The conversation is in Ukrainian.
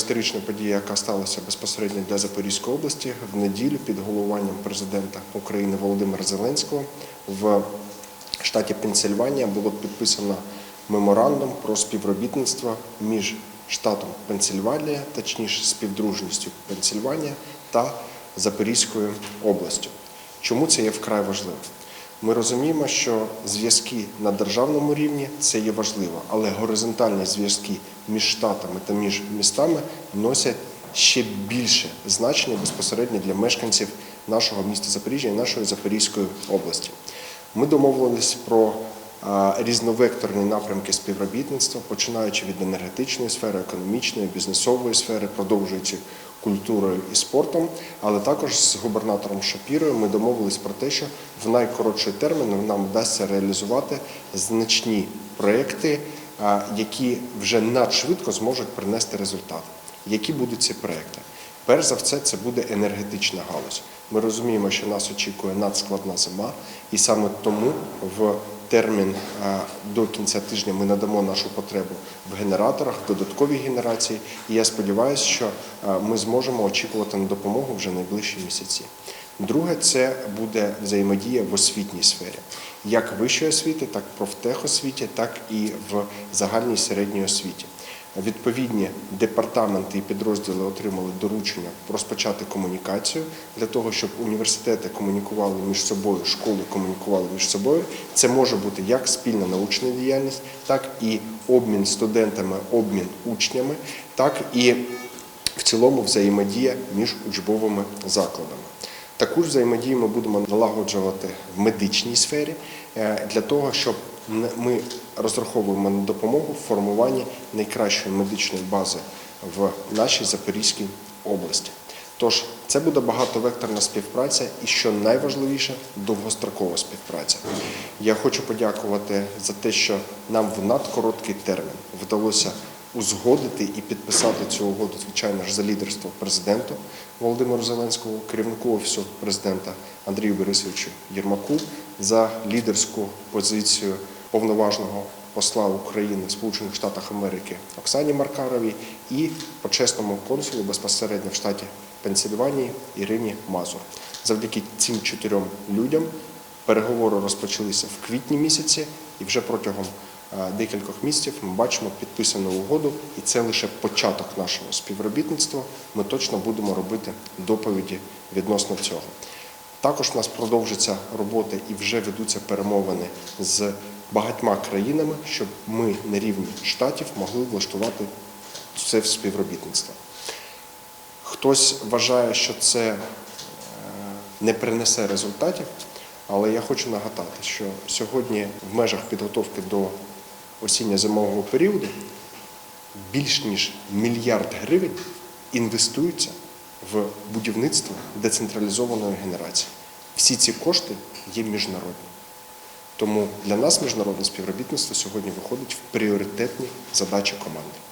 історична подія, яка сталася безпосередньо для Запорізької області в неділю під головуванням президента України Володимира Зеленського в штаті Пенсильванія було підписано меморандум про співробітництво між штатом Пенсильванія, точніше співдружністю Пенсильванія та Запорізькою областю. Чому це є вкрай важливо? Ми розуміємо, що зв'язки на державному рівні це є важливо, але горизонтальні зв'язки між штатами та між містами носять ще більше значення безпосередньо для мешканців нашого міста Запоріжжя і нашої Запорізької області. Ми домовились про різновекторні напрямки співробітництва, починаючи від енергетичної сфери, економічної, бізнесової сфери, продовжуючи культурою і спортом. Але також з губернатором Шапірою ми домовились про те, що в найкоротший термін нам вдасться реалізувати значні проекти, які вже надшвидко зможуть принести результат. Які будуть ці проекти? Перш за все, це буде енергетична галузь. Ми розуміємо, що нас очікує надскладна зима, і саме тому в термін до кінця тижня ми надамо нашу потребу в генераторах, додатковій генерації. І я сподіваюся, що ми зможемо очікувати на допомогу вже найближчі місяці. Друге, це буде взаємодія в освітній сфері, як вищої освіти, так і профтехосвіті, так і в загальній середній освіті. Відповідні департаменти і підрозділи отримали доручення розпочати комунікацію для того, щоб університети комунікували між собою, школи комунікували між собою. Це може бути як спільна научна діяльність, так і обмін студентами, обмін учнями, так і в цілому взаємодія між учбовими закладами. Таку ж взаємодію ми будемо налагоджувати в медичній сфері е, для того, щоб ми розраховуємо на допомогу в формуванні найкращої медичної бази в нашій Запорізькій області. Тож це буде багатовекторна співпраця і що найважливіше довгострокова співпраця. Я хочу подякувати за те, що нам в надкороткий термін вдалося узгодити і підписати цю угоду, звичайно ж, за лідерство президенту Володимиру Зеленському, керівнику офісу президента Андрію Борисовичу Єрмаку за лідерську позицію повноважного посла України в Сполучених Штатах Америки Оксані Маркаровій і почесному консулу безпосередньо в штаті Пенсильванії Ірині Мазур. Завдяки цим чотирьом людям переговори розпочалися в квітні місяці, і вже протягом е, декількох місяців ми бачимо підписану угоду, і це лише початок нашого співробітництва. Ми точно будемо робити доповіді відносно цього. Також в нас продовжиться робота і вже ведуться перемовини з багатьма країнами, щоб ми на рівні штатів могли влаштувати це в співробітництво. Хтось вважає, що це е, не принесе результатів, але я хочу нагадати, що сьогодні в межах підготовки до осінньо-зимового періоду більш ніж мільярд гривень інвестуються в будівництво децентралізованої генерації. Всі ці кошти є міжнародні. Тому для нас міжнародне співробітництво сьогодні виходить в пріоритетні задачі команди.